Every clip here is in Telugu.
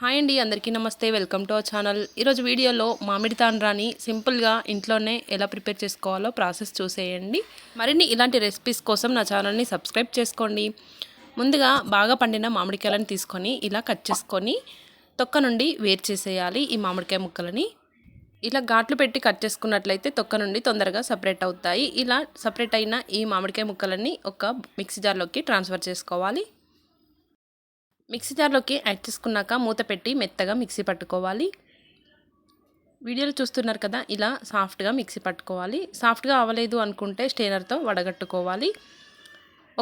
హాయ్ అండి అందరికీ నమస్తే. Welcome to our channel. ఈరోజు వీడియోలో మామిడి తాండ్రాని సింపుల్గా ఇంట్లోనే ఎలా ప్రిపేర్ చేసుకోవాలో ప్రాసెస్ చూసేయండి. మరిన్ని ఇలాంటి రెసిపీస్ కోసం నా ఛానల్ని సబ్స్క్రైబ్ చేసుకోండి. ముందుగా బాగా పండిన మామిడికాయలను తీసుకొని ఇలా కట్ చేసుకొని తొక్క నుండి వేరు చేసేయాలి ఈ మామిడికాయ ముక్కలని. ఇలా ఘాట్లు పెట్టి కట్ చేసుకున్నట్లయితే తొక్క నుండి తొందరగా సపరేట్ అవుతాయి. ఇలా సపరేట్ అయిన ఈ మామిడికాయ ముక్కలని ఒక మిక్సీ జార్లోకి ట్రాన్స్ఫర్ చేసుకోవాలి. మిక్సీ జార్లోకి యాడ్ చేసుకున్నాక మూత పెట్టి మెత్తగా మిక్సీ పట్టుకోవాలి. వీడియోలు చూస్తున్నారు కదా ఇలా సాఫ్ట్గా మిక్సీ పట్టుకోవాలి. సాఫ్ట్గా అవ్వలేదు అనుకుంటే స్టేనర్తో వడగట్టుకోవాలి.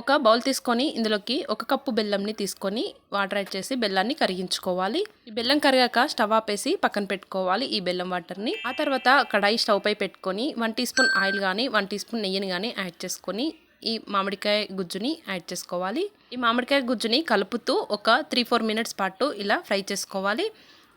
ఒక బౌల్ తీసుకొని ఇందులోకి ఒక కప్పు బెల్లంని తీసుకొని వాటర్ యాడ్ చేసి బెల్లాన్ని కరిగించుకోవాలి. ఈ బెల్లం కరిగాక స్టవ్ ఆపేసి పక్కన పెట్టుకోవాలి ఈ బెల్లం వాటర్ని. ఆ తర్వాత కడాయి స్టవ్ పై పెట్టుకొని వన్ టీ స్పూన్ ఆయిల్ కానీ వన్ టీ స్పూన్ నెయ్యిని కానీ యాడ్ చేసుకొని ఈ మామిడికాయ గుజ్జుని యాడ్ చేసుకోవాలి. ఈ మామిడికాయ గుజ్జుని కలుపుతూ ఒక త్రీ ఫోర్ మినిట్స్ పాటు ఇలా ఫ్రై చేసుకోవాలి.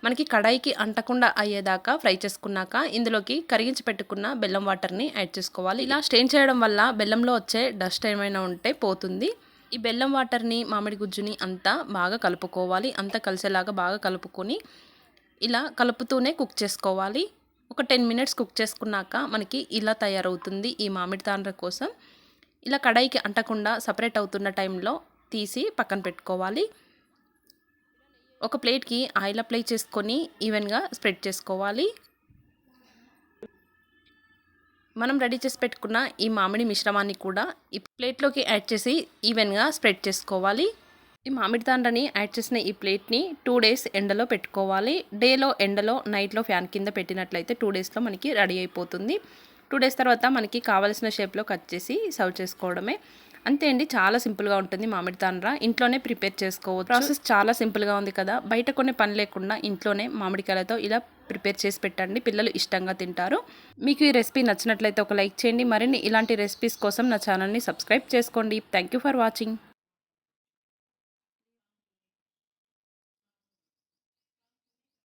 మనకి కడాయికి అంటకుండా అయ్యేదాకా ఫ్రై చేసుకున్నాక ఇందులోకి కరిగించి పెట్టుకున్న బెల్లం వాటర్ని యాడ్ చేసుకోవాలి. ఇలా స్టెయిన్ చేయడం వల్ల బెల్లంలో వచ్చే డస్ట్ ఏమైనా ఉంటే పోతుంది. ఈ బెల్లం వాటర్ని మామిడి గుజ్జుని అంతా బాగా కలుపుకోవాలి. అంతా కలిసేలాగా బాగా కలుపుకొని ఇలా కలుపుతూనే కుక్ చేసుకోవాలి. ఒక టెన్ మినిట్స్ కుక్ చేసుకున్నాక మనకి ఇలా తయారవుతుంది ఈ మామిడి తాండ్ర కోసం. ఇలా కడాయికి అంటకుండా సపరేట్ అవుతున్న టైంలో తీసి పక్కన పెట్టుకోవాలి. ఒక ప్లేట్కి ఆయిల్ అప్లై చేసుకొని ఈవెన్గా స్ప్రెడ్ చేసుకోవాలి. మనం రెడీ చేసి పెట్టుకున్న ఈ మామిడి మిశ్రమాన్ని కూడా ఈ ప్లేట్లోకి యాడ్ చేసి ఈవెన్గా స్ప్రెడ్ చేసుకోవాలి. ఈ మామిడి తాండ్రని యాడ్ చేసిన ఈ ప్లేట్ని టూ డేస్ ఎండలో పెట్టుకోవాలి. డేలో ఎండలో నైట్లో ఫ్యాన్ కింద పెట్టినట్లయితే టూ డేస్లో మనకి రెడీ అయిపోతుంది. టూ డేస్ తర్వాత మనకి కావాల్సిన షేప్లో కట్ చేసి సర్వ్ చేసుకోవడమే. అంతే అండి చాలా సింపుల్గా ఉంటుంది మామిడి తాండ్ర. ఇంట్లోనే ప్రిపేర్ చేసుకోవచ్చు. ప్రాసెస్ చాలా సింపుల్గా ఉంది కదా. బయట కొన్ని పని లేకుండా ఇంట్లోనే మామిడికాయలతో ఇలా ప్రిపేర్ చేసి పెట్టండి. పిల్లలు ఇష్టంగా తింటారు. మీకు ఈ రెసిపీ నచ్చినట్లయితే ఒక లైక్ చేయండి. మరిన్ని ఇలాంటి రెసిపీస్ కోసం నా ఛానల్ని సబ్స్క్రైబ్ చేసుకోండి. Thank for watching.